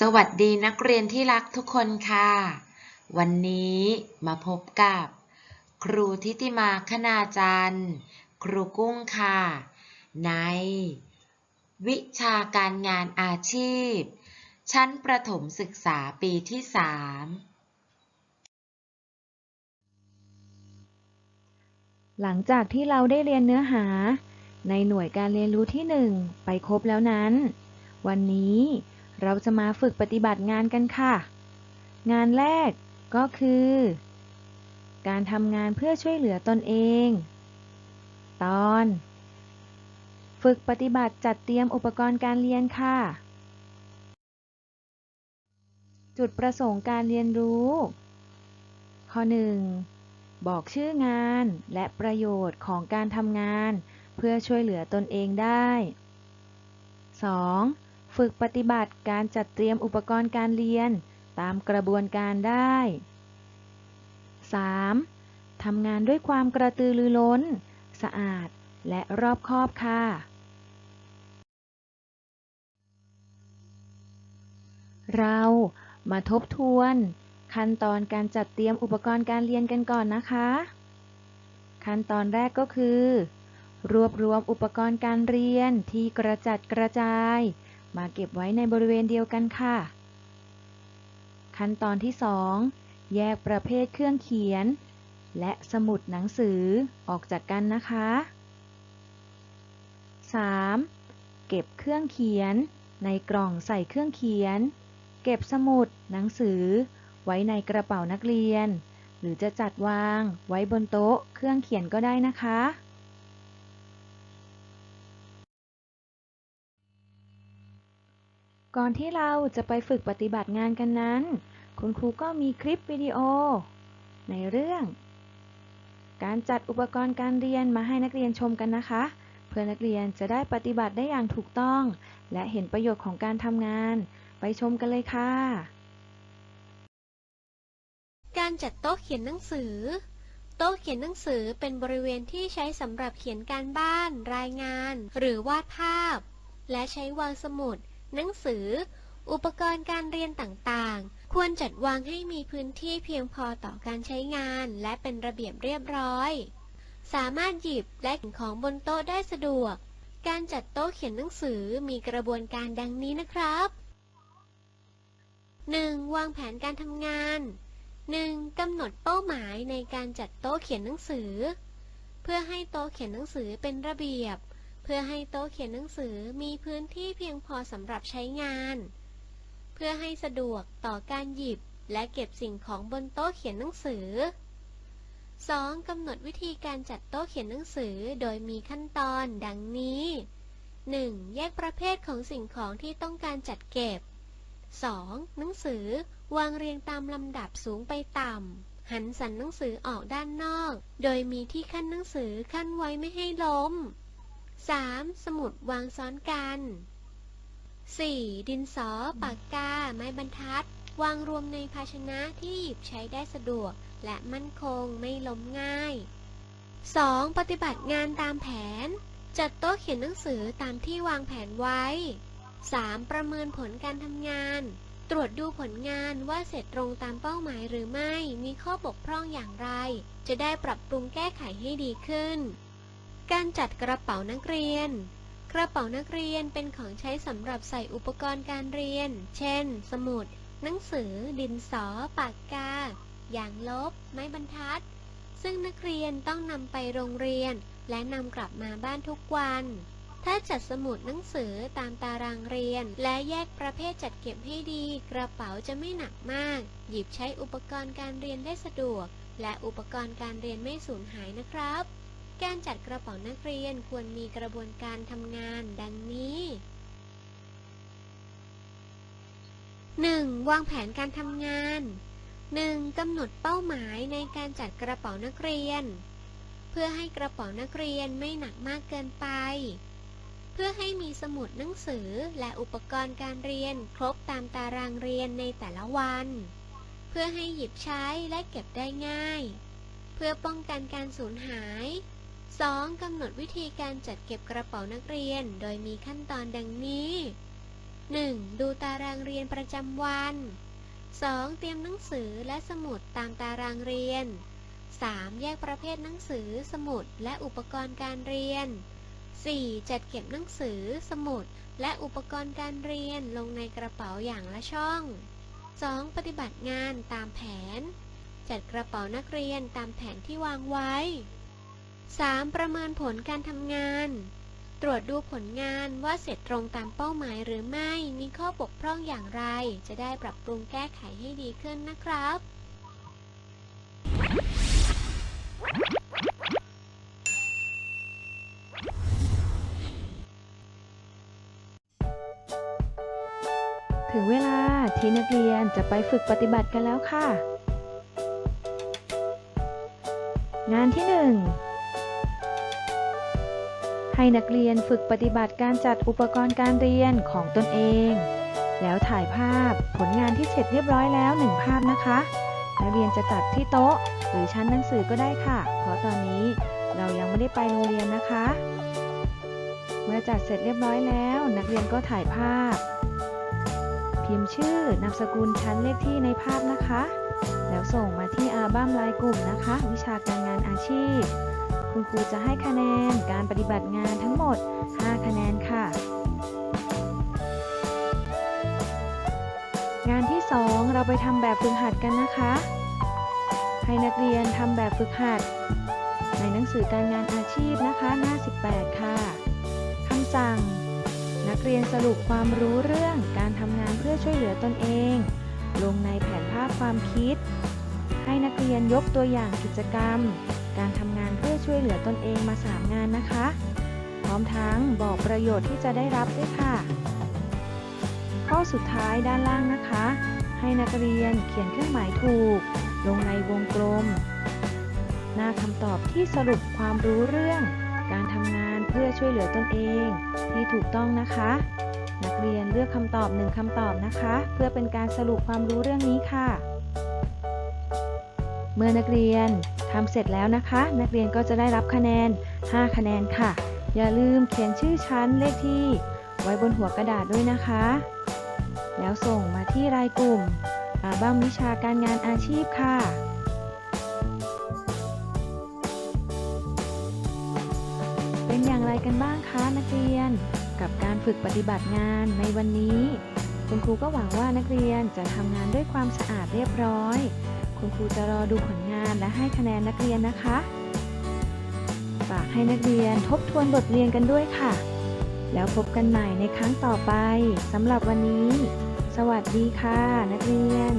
สวัสดีนักเรียนที่รักทุกคนค่ะ วันนี้มาพบกับ ครูทิติมาคณาจันทร์ ครูกุ้งค่ะ ใน วิชาการงานอาชีพ ชั้นประถมศึกษาปีที่สามหลังจากที่เราได้เรียนเนื้อหา ในหน่วยการเรียนรู้ที่ 1 ไปครบแล้วนั้น วันนี้ เราจะมาฝึกปฏิบัติงานกันค่ะ งานแรกก็คือ การทำงานเพื่อช่วยเหลือตนเอง ตอน ฝึกปฏิบัติจัดเตรียมอุปกรณ์การเรียนค่ะ จุดประสงค์การเรียนรู้ ข้อ 1 บอกชื่องานและประโยชน์ของการทำงาน เพื่อช่วยเหลือตนเองได้ 2. ฝึกปฏิบัติการจัดเตรียมอุปกรณ์การเรียน ตามกระบวนการได้ 3. ทำงานด้วยความกระตือรือร้น สะอาด และรอบคอบค่ะ เรามาทบทวน ขั้นตอนการจัดเตรียมอุปกรณ์การเรียนกันก่อนนะคะ ขั้นตอนแรกก็คือ รวบรวมอุปกรณ์การเรียนที่กระจัดกระจาย มาเก็บไว้ในบริเวณเดียวกันค่ะ ขั้นตอนที่ 2 แยกประเภทเครื่องเขียน และสมุดหนังสือออกจากกันนะคะ 3. เก็บเครื่องเขียน ในกล่องใส่เครื่องเขียน เก็บสมุดหนังสือ ไว้ในกระเป๋านักเรียน หรือจะจัดวางไว้บนโต๊ะเครื่องเขียนก็ได้นะคะ ก่อนที่เราจะไปฝึกปฏิบัติงานกันนั้น คุณครูก็มีคลิปวิดีโอ ในเรื่อง การจัดอุปกรณ์การเรียนมาให้นักเรียนชมกันนะคะ เพื่อนักเรียนจะได้ปฏิบัติได้อย่างถูกต้อง และเห็นประโยชน์ของการทำงาน ไปชมกันเลยค่ะ การจัดโต๊ะเขียนหนังสือ โต๊ะเขียนหนังสือเป็นบริเวณที่ใช้สำหรับเขียนการบ้าน รายงาน หรือวาดภาพ และใช้วางสมุด หนังสือ อุปกรณ์การเรียนต่างๆ ควรจัดวางให้มีพื้นที่เพียงพอต่อการใช้งานและเป็นระเบียบเรียบร้อย สามารถหยิบและเขียนของบนโต๊ะได้สะดวก การจัดโต๊ะเขียนหนังสือมีกระบวนการดังนี้นะครับ 1. วางแผนการทำงาน 1. กำหนดเป้าหมายในการจัดโต๊ะเขียนหนังสือ เพื่อให้โต๊ะเขียนหนังสือเป็นระเบียบ เพื่อให้โต๊ะเขียนหนังสือมีพื้นที่เพียงพอสำหรับใช้งาน เพื่อให้สะดวกต่อการหยิบและเก็บสิ่งของบนโต๊ะเขียนหนังสือ 2. กำหนดวิธีการจัดโต๊ะเขียนหนังสือโดยมีขั้นตอนดังนี้ 1. แยกประเภทของสิ่งของที่ต้องการจัดเก็บ 2. หนังสือวางเรียงตามลำดับสูงไปต่ำ หันสันหนังสือออกด้านนอก โดยมีที่ขั้นหนังสือขั้นไว้ไม่ให้ล้ม 3. สมุดวางซ้อนกัน 4. ดินสอ ปากกา ไม้บรรทัด วางรวมในภาชนะที่หยิบใช้ได้สะดวก และมั่นคงไม่ล้มง่าย 2. ปฏิบัติงานตามแผน จัดโต๊ะเขียนหนังสือตามที่วางแผนไว้ 3. ประเมินผลการทำงาน ตรวจดูผลงานว่าเสร็จตรงตามเป้าหมายหรือไม่ มีข้อบกพร่องอย่างไร จะได้ปรับปรุงแก้ไขให้ดีขึ้น การจัดกระเป๋านักเรียน กระเป๋านักเรียนเป็นของใช้สำหรับใส่อุปกรณ์การเรียน เช่น สมุด หนังสือ ดินสอ ปากกา อย่างลบ ไม้บรรทัด ซึ่งนักเรียนต้องนำไปโรงเรียน และนำกลับมาบ้านทุกวัน ถ้าจัดสมุดหนังสือตามตารางเรียน และแยกประเภทจัดเก็บให้ดี กระเป๋าจะไม่หนักมาก หยิบใช้อุปกรณ์การเรียนได้สะดวก และอุปกรณ์การเรียนไม่สูญหายนะครับ การจัดกระเป๋านักเรียนควรมีกระบวนการทำงานดังนี้ 1. วางแผนการทำงาน 1. กำหนดเป้าหมายในการจัดกระเป๋านักเรียน เพื่อให้กระเป๋านักเรียนไม่หนักมากเกินไป เพื่อให้มีสมุดหนังสือและอุปกรณ์การเรียนครบตามตารางเรียนในแต่ละวัน เพื่อให้หยิบใช้และเก็บได้ง่าย เพื่อป้องกันการสูญหาย 2. กำหนดวิธีการจัดเก็บกระเป๋านักเรียน โดยมีขั้นตอนดังนี้ 1. ดูตารางเรียนประจำวัน 2. เตรียมหนังสือและสมุดตามตารางเรียน 3. แยกประเภทหนังสือ สมุด และอุปกรณ์การเรียน 4. จัดเก็บหนังสือ สมุด และอุปกรณ์การเรียนลงในกระเป๋าอย่างละช่อง 2. ปฏิบัติงานตามแผน จัดกระเป๋านักเรียนตามแผนที่วางไว้ 3. ประเมินผลการทำงาน ตรวจดูผลงานว่าเสร็จตรงตามเป้าหมายหรือไม่ มีข้อบกพร่องอย่างไร จะได้ปรับปรุงแก้ไขให้ดีขึ้นนะครับ ถึงเวลาที่นักเรียนจะไปฝึกปฏิบัติกันแล้วค่ะ งานที่ 1 ให้นักเรียนฝึกปฏิบัติการจัดอุปกรณ์การเรียนของตนเอง แล้วถ่ายภาพผลงานที่เสร็จเรียบร้อยแล้ว1ภาพนะคะ นักเรียนจะจัดที่โต๊ะ หรือชั้นหนังสือก็ได้ค่ะ เพราะตอนนี้เรายังไม่ได้ไปโรงเรียนนะคะ เมื่อจัดเสร็จเรียบร้อยแล้ว นักเรียนก็ถ่ายภาพ พิมพ์ชื่อนามสกุลชั้นเลขที่ในภาพนะคะ แล้วส่งมาที่อัลบั้มรายกลุ่มนะคะ วิชาการงานอาชีพ คุณครูจะให้คะแนนการปฏิบัติงานทั้งหมด 5 คะแนนค่ะ งานที่ 2 เราไปทำแบบฝึกหัดกันนะคะ ให้นักเรียนทำแบบฝึกหัด ในหนังสือการงานอาชีพนะคะหน้า 18 ค่ะคำสั่ง นักเรียนสรุปความรู้เรื่องการทำงานเพื่อช่วยเหลือตนเอง ลงในแผนภาพความคิด ให้นักเรียนยกตัวอย่างกิจกรรม การทำงานเพื่อช่วยเหลือตนเองมา 3 งานนะคะ พร้อมทั้งบอกประโยชน์ที่จะได้รับด้วยค่ะ ข้อสุดท้ายด้านล่างนะคะ ให้นักเรียนเขียนเครื่องหมายถูก ลงในวงกลม หน้าคำตอบที่สรุปความรู้เรื่อง การทำงานเพื่อช่วยเหลือตนเองที่ถูกต้องนะคะ นักเรียนเลือกคำตอบหนึ่งคำตอบนะคะ เพื่อเป็นการสรุปความรู้เรื่องนี้ค่ะ เมื่อนักเรียน ทำเสร็จแล้วนะคะ นักเรียนก็จะได้รับคะแนน 5 คะแนนค่ะ อย่าลืมเขียนชื่อชั้นเลขที่ ไว้บนหัวกระดาษด้วยนะคะ แล้วส่งมาที่รายกลุ่มอัลบั้มวิชาการงานอาชีพค่ะเป็นอย่างไรกันบ้างคะนักเรียน กับการฝึกปฏิบัติงานในวันนี้ คุณครูก็หวังว่านักเรียนจะทำงานด้วยความสะอาดเรียบร้อย คุณครูจะรอดูผลงานและให้คะแนนนักเรียนนะคะ ฝากให้นักเรียนทบทวนบทเรียนกันด้วยค่ะ แล้วพบกันใหม่ในครั้งต่อไปสำหรับวันนี้ สวัสดีค่ะ นักเรียน